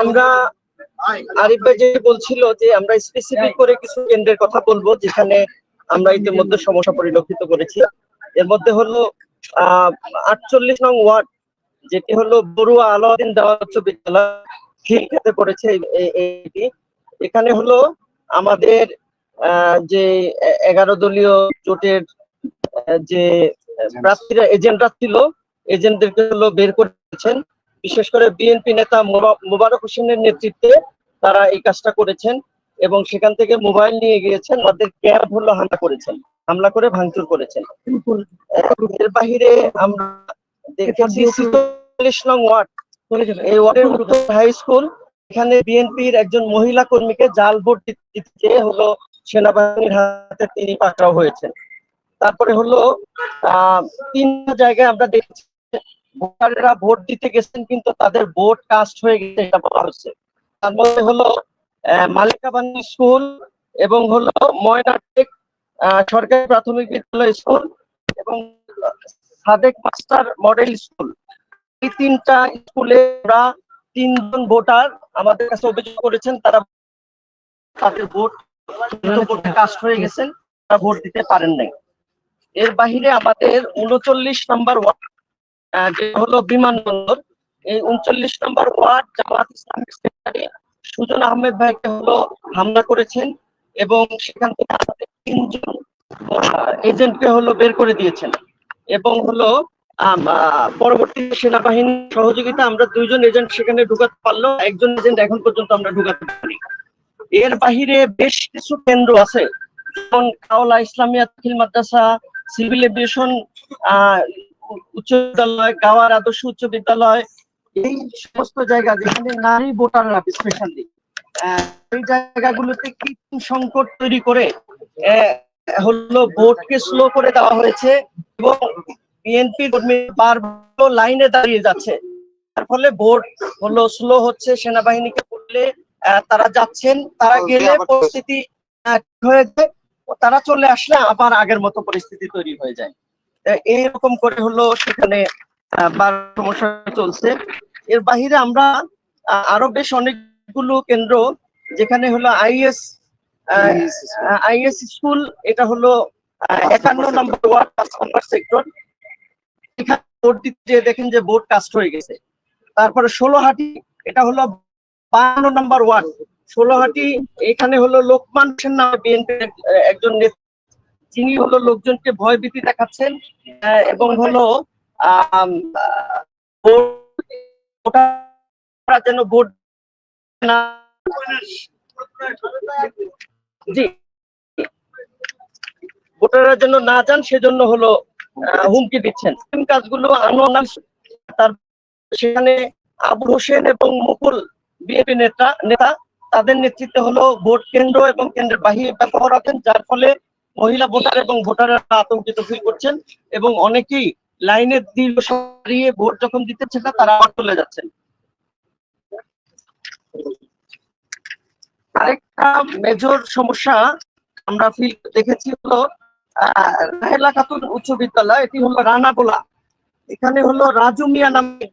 আমরা বলছিল যে আমরা করে কিছু কেন্দ্রের কথা বলব, যেখানে আমরা সমস্যা পরিলক্ষিত করেছি। এর মধ্যে আটচল্লিশ নং ওয়ার্ড, যেটি বড়ুয়া দেওয়া উচ্চ বিদ্যালয় এখানে হলো আমাদের যে এগারো দলীয় জোটের যে প্রার্থীরা, এজেন্টরা ছিল এজেন্টদেরকে বের করেছেন। বিশেষ করে বিএনপি নেতা মোবা- মোবারক হোসেনের নেতৃত্বে তারা এই কাজটা করেছেন এবং সেখান থেকে মোবাইল নিয়ে গিয়েছেন। আমাদের ক্যাব হলো হামলা করেছেন হামলা করে ভাঙচুর করেছেন। এর বাহিরে আমরা দেখেছি ছিচল্লিশ নং ওয়ার্ড। এই ওয়ার্ডের হাই স্কুল এখানে বিএনপির একজন মহিলা কর্মীকে জাল ভোট দিতে দিতে হলো সেনাবাহিনীর হাতে তিনি পাকড়াও হয়েছেন। তারপরে হলো আহ তিন জায়গায় আমরা দেখছি ভোটাররা ভোট দিতে গেছেন কিন্তু তাদের ভোট কাস্ট হয়ে গেছে এটা বলা হচ্ছে। তার মধ্যে হলো আহ, মালিকাবান্নি স্কুল এবং হলো ময়নাটেক সরকারি প্রাথমিক বিদ্যালয় স্কুল এবং সাদেক মাস্টার মডেল স্কুল। এই তিনটা স্কুলে তিনজন ভোটার আমাদের কাছে অভিযোগ করেছেন তারা তাদের ভোট কাস্ট হয়ে গেছেন তারা ভোট দিতে পারেন নাই। এর বাহিরে আমাদের উনচল্লিশ নাম্বার ওয়ার্ড হলো বিমানবন্দর, এই উনচল্লিশ নম্বর ওয়ার্ড জামাত ইসলামের সেক্রেটারি সুজন আহমেদ ভাইকে হলো হামলা করেছেন এবং সেখান থেকে তিনজন এজেন্টকে হলো বের করে দিয়েছেন। এবং হলো পরবর্তী সেনাবাহিনীর সহযোগিতা আমরা দুইজন এজেন্ট সেখানে ঢুকাতে পারল একজন এজেন্ট এখন পর্যন্ত আমরা ঢুকাতে পারি এর বাহিরে বেশ কিছু কেন্দ্র আছে, যেমন কাওলা ইসলামিয়া দাখিল মাদ্রাসা, সিভিল এভিয়েশন উচ্চ বিদ্যালয় গাওয়ার আদর্শ উচ্চ বিদ্যালয় এই সমস্ত জায়গা যেখানে নারী ভোটাররা স্পেশালি এই জায়গাগুলোতে কৃত্রিম সংকট তৈরি করে হলো ভোটকে স্লো করে দেওয়া হয়েছে এবং বিএনপি কর্মী বারবার লাইনে দাঁড়িয়ে যাচ্ছে। তার ফলে ভোট হলো স্লো হচ্ছে সেনাবাহিনীকে বললে তারা যাচ্ছেন তারা গেলে পরিস্থিতি হয়ে যায় তারা চলে আসলে আবার আগের মতো পরিস্থিতি তৈরি হয়ে যায়। এইরকম করে হলো সেখানে সমস্যা চলছে। এর বাহিরে আমরা আরও বেশ অনেকগুলো কেন্দ্র, যেখানে হলো আইএস আইএস স্কুল, এটা হলো একান্ন নম্বর ওয়ার্ড সেক্টর। এখানে ভোট দিতে দেখেন যে বোর্ড কাস্ট হয়ে গেছে। তারপরে ষোলোহাটি, এটা হলো বান্ন নম্বর ওয়ার্ড। ষোলোহাটি, এখানে হলো লোকমান সেন নামে বিএনপির একজন নেতা যিনি হলো লোকজনকে ভয় ভীতি দেখাচ্ছেন এবং হলো যেন ভোট জি। ভোটাররা যেন না যান, সেজন্য হলো হুমকি দিচ্ছেন। কাজগুলো আনোয়ার তার সেখানে আবু হোসেন এবং মুকুল বিএপি নেতা নেতা, তাদের নেতৃত্বে হলো ভোট কেন্দ্র এবং কেন্দ্রের বাহিরে ব্যবহার রাখেন যার ফলে মহিলা ভোটার এবং ভোটাররা আতঙ্কিত ফিল করছেন এবং অনেকেই লাইনে দীর্ঘ সারিয়ে ভোট যখন দিতেছে না, তারা আবার চলে যাচ্ছেন। আরেকটা মেজর সমস্যা আমরা ফিল দেখেছি হলো রাহেলা খাতুন উচ্চ বিদ্যালয়, এটি হলো রানাবোলা এখানে হলো রাজু মিয়া নামে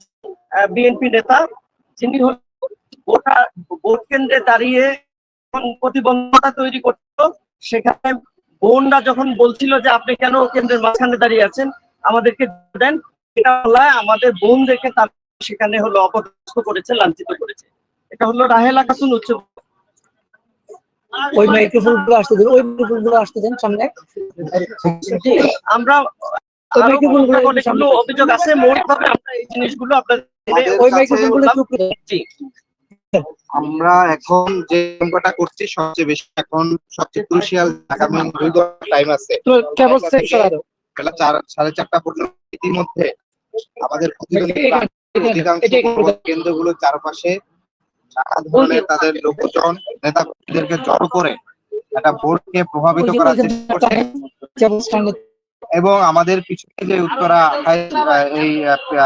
বিএনপি নেতা। যিনি হলো ভোটার, ভোট কেন্দ্রে দাঁড়িয়ে প্রতিবন্ধকতা তৈরি করতো। সেখানে বোনরা যখন বলছিল যে আপনি কেন কেন্দ্রের মাঝখানে দাঁড়িয়ে আছেন আমাদেরকে দেন। এটা আমাদের বোনদেরকে তার সেখানে হলো অপদস্থ করেছে লাঞ্ছিত করেছে। এটা হলো রাহেলা খাতুন উচ্চ ওই মাইক্রোফোনগুলো আসতে দিন ওই মাইক্রোফোনগুলো আসতে দেন সামনে। আমরা অভিযোগ আছে মৌলিকভাবে আমরা এই জিনিসগুলো আপনাদের ওই মাইক্রোফোনগুলো আমরা এখন যে অঙ্কটা করছি সবচেয়ে বেশি এখন সবচেয়ে ক্রুশিয়াল আগামী দুই ঘণ্টা টাইম আছে। বেলা চার সাড়ে চারটা পর্যন্ত ইতিমধ্যে আমাদের প্রতিদ্বন্দ্বী কেন্দ্রগুলোর চারপাশে নানা ধরনের তাদের লোকজন নেতা কর্মীদেরকে জড়ো করে একটা ভোটকে প্রভাবিত করার চেষ্টা করছে। এবং আমাদের পিছনে যে উত্তরা এই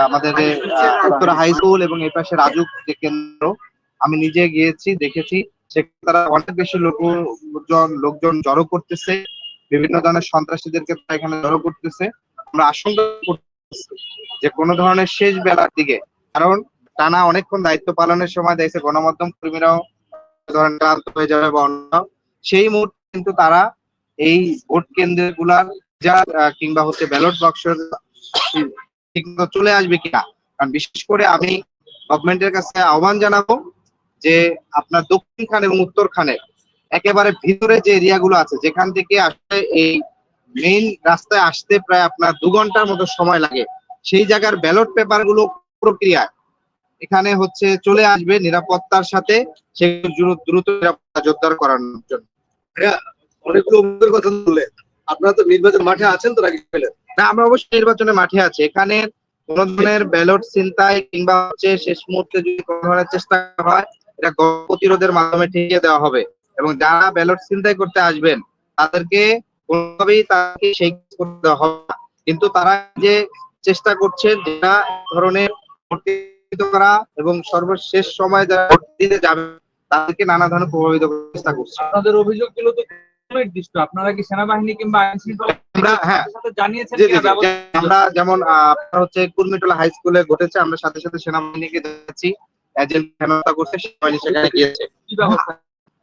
আমাদের যে উত্তরা হাই স্কুল এবং এই পাশে রাজুক যে কেন্দ্র আমি নিজে গিয়েছি, দেখেছি। তারা অনেক বেশি লোকজন লোকজন জড়ো করতেছে। বিভিন্ন ধরনের সন্ত্রাসীদেরকে তারা এখানে জড়ো করতেছে। আমরা আশঙ্কা করছি যে কোনো ধরনের শেষ বেলার দিকে, কারণ টানা অনেকক্ষণ দায়িত্ব পালনের সময় দেখছে গণমাধ্যম কর্মীরাও ধরেন ক্লান্ত হয়ে যাবে বা অন্য। সেই মুহূর্তে কিন্তু তারা এই ভোট কেন্দ্রগুলার কিংবা হচ্ছে ব্যালট বক্স ঠিকমতো চলে আসবে কিনা। কারণ বিশেষ করে আমি গভর্নমেন্টের কাছে আহ্বান জানাব যে আপনার দক্ষিণ খান এবং উত্তর খানের একেবারে ভিতরে যে এরিয়া গুলো আছে যেখান থেকে আসলে এই মেইন রাস্তায় আসতে প্রায় আপনার দু ঘণ্টার মতো সময় লাগে সেই জায়গার ব্যালট পেপারগুলো প্রক্রিয়া এখানে হচ্ছে চলে আসবে নিরাপত্তার সাথে সেগুলো দ্রুত নিরাপত্তা জোরদার করানোর জন্য। অনেকগুলো অভিযোগের কথা বললেন। আপনারা তো নির্বাচন মাঠে আছেন তো পেলেন? না আমরা অবশ্যই নির্বাচনে মাঠে আছি। এখানে কোন ধরনের ব্যালট চিন্তায় কিংবা হচ্ছে শেষ মুহূর্তে যদি কোনো ধরনের চেষ্টা করা হয় এটা প্রতিরোধের মাধ্যমে ঠেকিয়ে দেওয়া হবে। এবং যারা ব্যালট চিন্তায় করতে আসবেন তাদেরকে কোনোভাবেই তাদেরকে সেই করতে দেওয়া হবে না। কিন্তু তারা যে চেষ্টা করছে যেটা ধরনের করা এবং সর্বশেষ সময় যারা দিতে যাবে তাদেরকে নানা ধরনের প্রভাবিত করার চেষ্টা করছে। আপনাদের অভিযোগগুলো তো নির্দিষ্ট। আপনারা কি সেনাবাহিনী কিংবা আইন শৃঙ্খলা হ্যাঁ। সাথে জানিয়েছেন আমরা যেমন আপনার হচ্ছে কুর্মিটোলা হাই স্কুলে ঘটেছে আমরা সাথে সাথে সেনাবাহিনীকে দেখেছি এজেন্ট হেনস্থা করছে সেনাবাহিনী সেখানে গিয়েছে।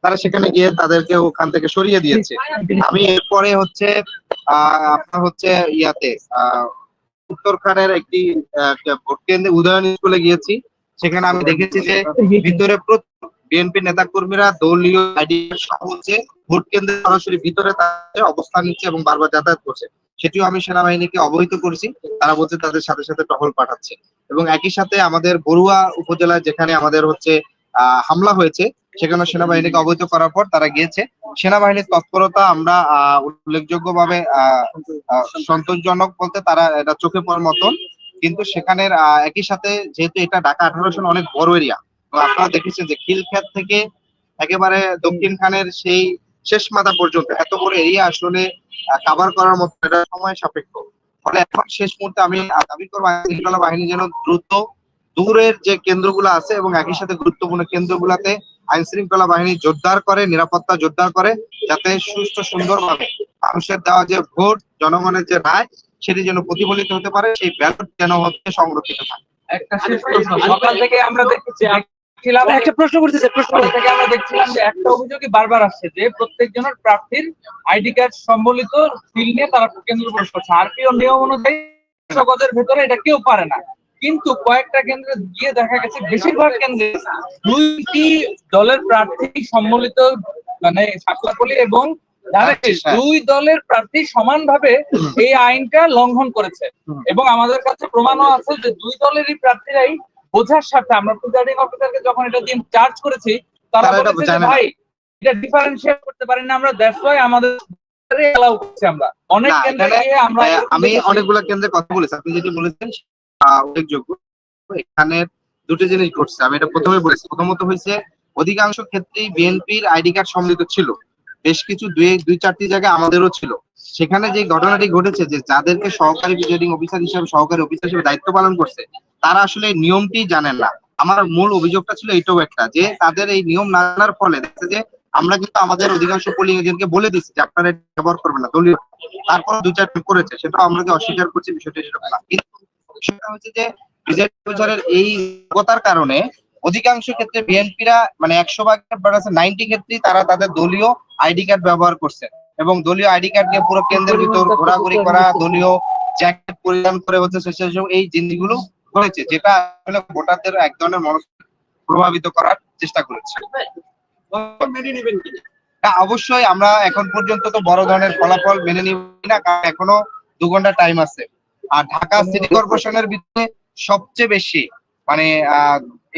তারা সেখানে গিয়ে তাদেরকে ওখান থেকে সরিয়ে দিয়েছে। আমি এরপরে হচ্ছে আহ, আপনার হচ্ছে ইয়াতে আহ, উত্তরখানের একটি ভোট কেন্দ্রে উদয়ন স্কুলে গিয়েছি। সেখানে আমি দেখেছি যে ভিতরে বিএনপি নেতা কর্মীরা দলীয় আইডি সহ হচ্ছে ভোট কেন্দ্রে সরাসরি ভিতরে তাদের অবস্থান নিচ্ছে এবং বারবার যাতায়াত করছে। সেটিও আমি সেনাবাহিনীকে অবহিত করেছি। তারা বলছে তাদের সাথে সাথে টহল পাঠাচ্ছে। এবং একই সাথে আমাদের বড়ুয়া উপজেলায় যেখানে আমাদের হচ্ছে হামলা হয়েছে সেখানে সেনাবাহিনীকে অবহিত করার পর তারা গিয়েছে। সেনাবাহিনীর তৎপরতা আমরা উল্লেখযোগ্যভাবে সন্তোষজনক বলতে তারা এটা চোখে পড়ার মতন। কিন্তু সেখানের একই সাথে যেহেতু এটা ঢাকা আঠারো সন অনেক বড় এরিয়া আপনারা দেখেছেন যে খিলখ্যাত থেকে একেবারে দক্ষিণ খানের সেই শেষ মাথা পর্যন্ত এত বড় এরিয়া আসলে কাভার করার মতো এটা সময় সাপেক্ষ। ফলে এখন শেষ মুহূর্তে আমি দাবি করব আইন শৃঙ্খলা বাহিনী যেন দ্রুত দূরের যে কেন্দ্রগুলো আছে এবং একই সাথে গুরুত্বপূর্ণ কেন্দ্রগুলোতে আইন শৃঙ্খলা বাহিনী জোরদার করে, নিরাপত্তা জোরদার করে, যাতে সুস্থ সুন্দরভাবে মানুষের দেওয়া যে ভোট, জনগণের যে রায়, সেটি যেন প্রতিফলিত হতে পারে, সেই ব্যালট যেন হচ্ছে সংরক্ষিত থাকে। একটা শেষ প্রশ্ন, সকাল থেকে আমরা দেখছি একটা প্রশ্ন করতেছে প্রশ্ন থেকে আমরা দেখছিলাম যে একটা অভিযোগই বারবার আসছে যে প্রত্যেকজনের প্রার্থীর আইডি কার্ড সম্বলিত ফিল নিয়ে তারা কেন্দ্র প্রবেশ করছে। আরপিও নিয়ম অনুযায়ী জগতের ভেতরে এটা কেউ পারে না। কিন্তু কয়েকটা কেন্দ্রে গিয়ে দেখা গেছে বেশিরভাগ কেন্দ্রে দুইটি দলের প্রার্থী সম্মিলিত মানে সাকলাকলি এবং আচ্ছা। দুই দলের প্রার্থী সমানভাবে এই আইনটা লঙ্ঘন করেছে। এবং আমাদের কাছে প্রমাণও আছে যে দুই দলেরই প্রার্থীরাই বোঝার সাথে আমরা প্রিজাইডিং অফিসারকে যখন এটা দিয়ে চার্জ করেছি তারা বলেছে। ভাই এটা ডিফারেন্সিয়েট করতে পারেন না আমরা দ্যাটস ওয়াই আমাদের এলাও করছি আমরা। অনেক কেন্দ্রে আমরা আমি। অনেকগুলো কেন্দ্রে কথা বলেছি। আপনি যেটি বলেছেন উল্লেখযোগ্য। এখানে দুটো জিনিস ঘটছে। আমি এটা প্রথমে বলেছি। প্রথমত হয়েছে অধিকাংশ ক্ষেত্রেই বিএনপির আইডি কার্ড সম্মিলিত ছিল। বেশ কিছু দুই দুই চারটি জায়গায় আমাদেরও ছিল। সেখানে যে ঘটনাটি ঘটেছে যে যাদেরকে সহকারী প্রিজাইডিং অফিসার হিসেবে, সহকারী অফিসার হিসেবে দায়িত্ব পালন করছে, তারা আসলে নিয়মটি জানেন না। আমার মূল অভিযোগটা ছিল এইটাও একটা যে, তাদের এই নিয়ম না জানার ফলে দেখছে যে আমরা কিন্তু আমাদের অধিকাংশ পোলিং এজেন্টকে বলে দিচ্ছি যে, আপনারা ব্যবহার করবেন না, দলীয়। তারপর দুই চারটি করেছে, সেটা আমরা যে অস্বীকার করছি, বিষয়টা সেরকম না। কিন্তু বিষয়টা হচ্ছে যে প্রিজাইডিং অফিসারের এই যোগ্যতার কারণে অধিকাংশ ক্ষেত্রে বিএনপিরা মানে একশো ভাগের নাইনটি ক্ষেত্রেই তারা তাদের দলীয় আইডি কার্ড ব্যবহার করছে এবং দলীয় আইডি কার্ড নিয়ে পুরো কেন্দ্রের ভিতর ঘোরাঘুরি করা দলীয় জ্যাকেট পরিধান করে হচ্ছে এসে এই জিনিসগুলো করেছে যেটা আসলে ভোটারদের এক ধরনের মনস প্রভাবিত করার চেষ্টা করেছে। অবশ্যই আমরা এখন পর্যন্ত তো বড় ধরনের ফলাফল মেনে নিব না কারণ এখনও দু ঘণ্টা টাইম আছে। আর ঢাকা সিটি কর্পোরেশনের ভিতরে সবচেয়ে বেশি মানে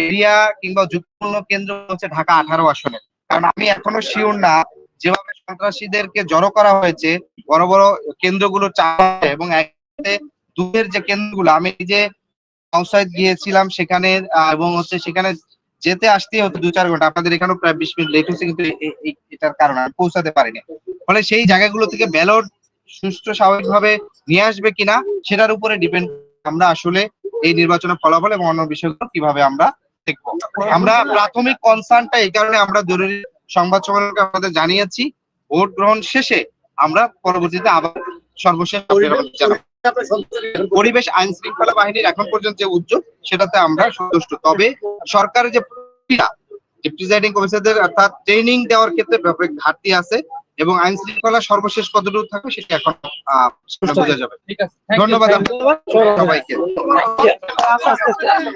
এরিয়া কিংবা যুক্তপূর্ণ কেন্দ্র হচ্ছে ঢাকা আঠারো আসনে। কারণ আমি এখনও শিওর না যেভাবে সন্ত্রাসীদেরকে জড়ো করা হয়েছে, বড় বড় কেন্দ্রগুলো চালাতে এবং দূরের যে কেন্দ্রগুলো, আমি আউটসাইড গিয়েছিলাম সেখানে এবং হচ্ছে সেখানে যেতে আসতে হতো দু চার ঘণ্টা। আপনাদের এখানেও প্রায় বিশ মিনিট লেট হচ্ছে কিন্তু এটার কারণে পৌঁছাতে পারিনি। ফলে সেই জায়গাগুলো থেকে ব্যালট সুষ্ঠু স্বাভাবিকভাবে নিয়ে আসবে কিনা, সেটার উপরে ডিপেন্ড আমরা আসলে এই নির্বাচনের ফলাফল এবং অন্য বিষয়গুলো কীভাবে আমরা দেখব। আমরা প্রাথমিক কনসার্নটা এই কারণে আমরা জরুরি সংবাদ সম্মেলনকে আমাদের জানিয়েছি। ভোট গ্রহণ শেষে আমরা পরবর্তীতে আবার সর্বশেষ পরিবেশ আইন শৃঙ্খলা বাহিনীর এখন পর্যন্ত যে উদ্যোগ সেটাতে আমরা সন্তুষ্ট। তবে সরকারের যে প্রক্রিয়া যে প্রিজাইডিং অফিসারদের অর্থাৎ ট্রেনিং দেওয়ার ক্ষেত্রে ব্যাপক ঘাটতি আছে। এবং আইন শৃঙ্খলা সর্বশেষ কতটুকু থাকবে সেটা এখন বোঝা যাবে। ঠিক আছে ধন্যবাদ সবাইকে।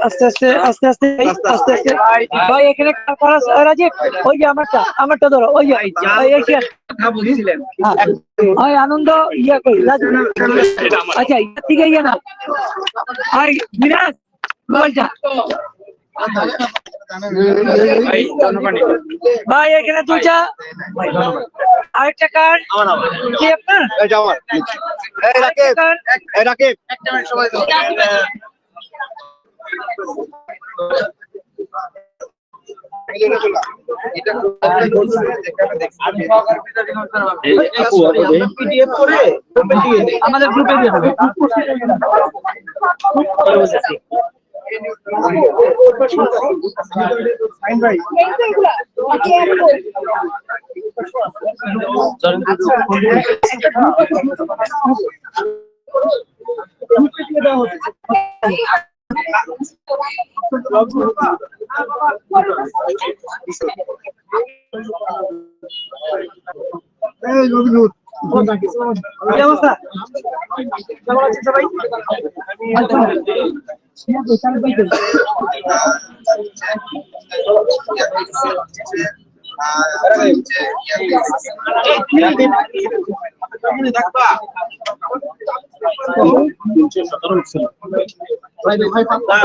আস্তে আস্তে আস্তে আস্তে আস্তে আস্তে ভাই এখানে রাজীব ওই যে আমারটা আমারটা ধরো ওই ভাই হ্যাঁ। ওই আনন্দ ইয়া কই? রাজীব আচ্ছা ইয়া থেকে ইয়া না। বিরাজ বলটা ভাই এখানে দুইটা আরেকটা কার্ড কি আপনার? এটা আমার। এই রাকেব। এই রাকেব। পিডিএফ করে দিয়ে দিই। আমাদের গ্রুপে দিয়ে কেমন আছেন সবাই থাকবা